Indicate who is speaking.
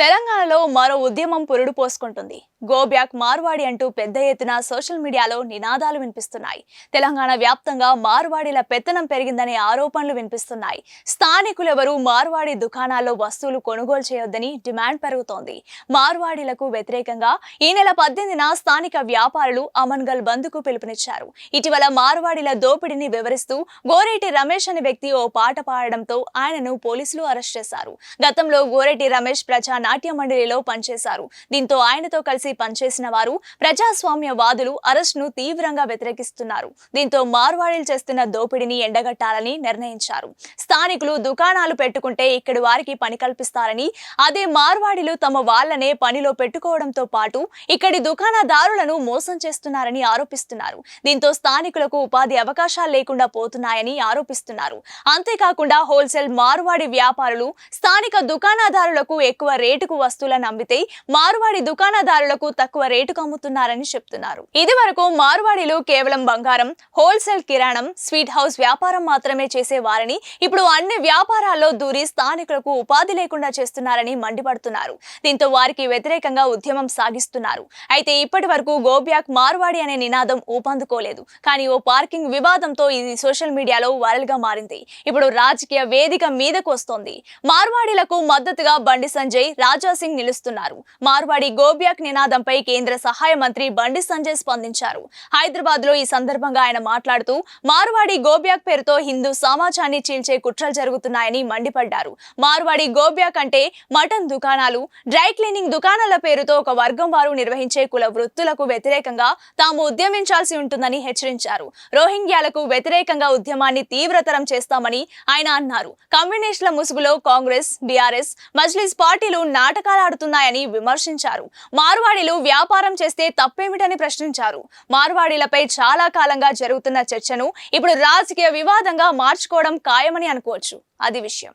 Speaker 1: తెలంగాణలో మరో ఉద్యమం పురుడు పోసుకుంటుంది. గోబ్యాక్ మార్వాడి అంటూ పెద్ద ఎత్తున సోషల్ మీడియాలో నినాదాలు వినిపిస్తున్నాయి. తెలంగాణ వ్యాప్తంగా మార్వాడీల పెత్తనం పెరిగిందనే ఆరోపణలు వినిపిస్తున్నాయి. స్థానికులెవరూ మార్వాడి దుకాణాల్లో వస్తువులు కొనుగోలు చేయొద్దని డిమాండ్ పెరుగుతోంది. మార్వాడీలకు వ్యతిరేకంగా ఈ నెల పద్దెనిమిదిన స్థానిక వ్యాపారులు అమన్గల్ బంద్కు పిలుపునిచ్చారు. ఇటీవల మార్వాడీల దోపిడీని వివరిస్తూ గోరేటి రమేష్ అనే వ్యక్తి ఓ పాట పాడడంతో ఆయనను పోలీసులు అరెస్ట్ చేశారు. గతంలో గోరెటి రమేష్ ప్రజా నాట్య మండలిలో పనిచేశారు. దీంతో ఆయనతో కలిసి పనిచేసిన వారు ప్రజాస్వామ్యవాదులు అరెస్ట్ను తీవ్రంగా వ్యతిరేకిస్తున్నారు. దీంతో మార్వాడీలు చేస్తున్న దోపిడీని ఎండగట్టాలని నిర్ణయించారు. స్థానికులు దుకాణాలు పెట్టుకుంటే ఇక్కడి వారికి పని కల్పిస్తారని అదే మార్వాడీలు తమ వాళ్ళనే పనిలో పెట్టుకోవడంతో పాటు ఇక్కడి దుకాణదారులను మోసం చేస్తున్నారని ఆరోపిస్తున్నారు. దీంతో స్థానికులకు ఉపాధి అవకాశాలు లేకుండా పోతున్నాయని ఆరోపిస్తున్నారు. అంతేకాకుండా హోల్సేల్ మార్వాడి వ్యాపారులు స్థానిక దుకాణదారులకు ఎక్కువ రేటుకు వస్తువులను అమ్మితే మార్వాడి దుకాణదారులకు తక్కువ రేటుకు అమ్ముతున్నారని చెప్తున్నారు. ఇది వరకు మార్వాడీలు కేవలం బంగారం హోల్సేల్ కిరాణం స్వీట్ హౌస్ వ్యాపారం మాత్రమే చేసేవారని ఇప్పుడు అన్ని వ్యాపారాల్లో దూరి స్థానికులకు ఉపాధి లేకుండా చేస్తున్నారని మండిపడుతున్నారు. దీంతో వారికి వ్యతిరేకంగా ఉద్యమం సాగిస్తున్నారు. అయితే ఇప్పటి వరకు గోబ్యాక్ మార్వాడి అనే నినాదం ఊపందుకోలేదు. కానీ ఓ పార్కింగ్ వివాదంతో ఇది సోషల్ మీడియాలో వైరల్గా మారింది. ఇప్పుడు రాజకీయ వేదిక మీదకు వస్తోంది. మార్వాడీలకు మద్దతుగా బండి సంజయ్ రాజా సింగ్ నిలుస్తున్నారు. మార్వాడి గోబ్యాక్ నినాదంపై కేంద్ర సహాయ మంత్రి బండి సంజయ్ స్పందించారు. హైదరాబాద్లో ఈ సందర్భంగా ఆయన మాట్లాడుతూ మార్వాడి గోబ్యాక్ పేరుతో హిందూ సమాజాన్ని చీల్చే కుట్రలు జరుగుతున్నాయని మండిపడ్డారు. మార్వాడి గోబ్యాక్ అంటే మటన్ దుకాణాలు డ్రై క్లీనింగ్ దుకాణాల పేరుతో ఒక వర్గం వారు నిర్వహించే కుల వృత్తులకు వ్యతిరేకంగా తాము ఉద్యమించాల్సి ఉంటుందని హెచ్చరించారు. రోహింగ్యాలకు వ్యతిరేకంగా ఉద్యమాన్ని తీవ్రతరం చేస్తామని ఆయన అన్నారు. కమ్యూనిస్టుల ముసుగులో కాంగ్రెస్ బీఆర్ఎస్ మజ్లిస్ పార్టీలు నాటకాలు ఆడుతున్నాయని విమర్శించారు. మార్వాడీలు వ్యాపారం చేస్తే తప్పేమిటని ప్రశ్నించారు. మార్వాడీలపై చాలా కాలంగా జరుగుతున్న చర్చను ఇప్పుడు రాజకీయ వివాదంగా మార్చుకోవడం ఖాయమని అనుకోవచ్చు. అది విషయం.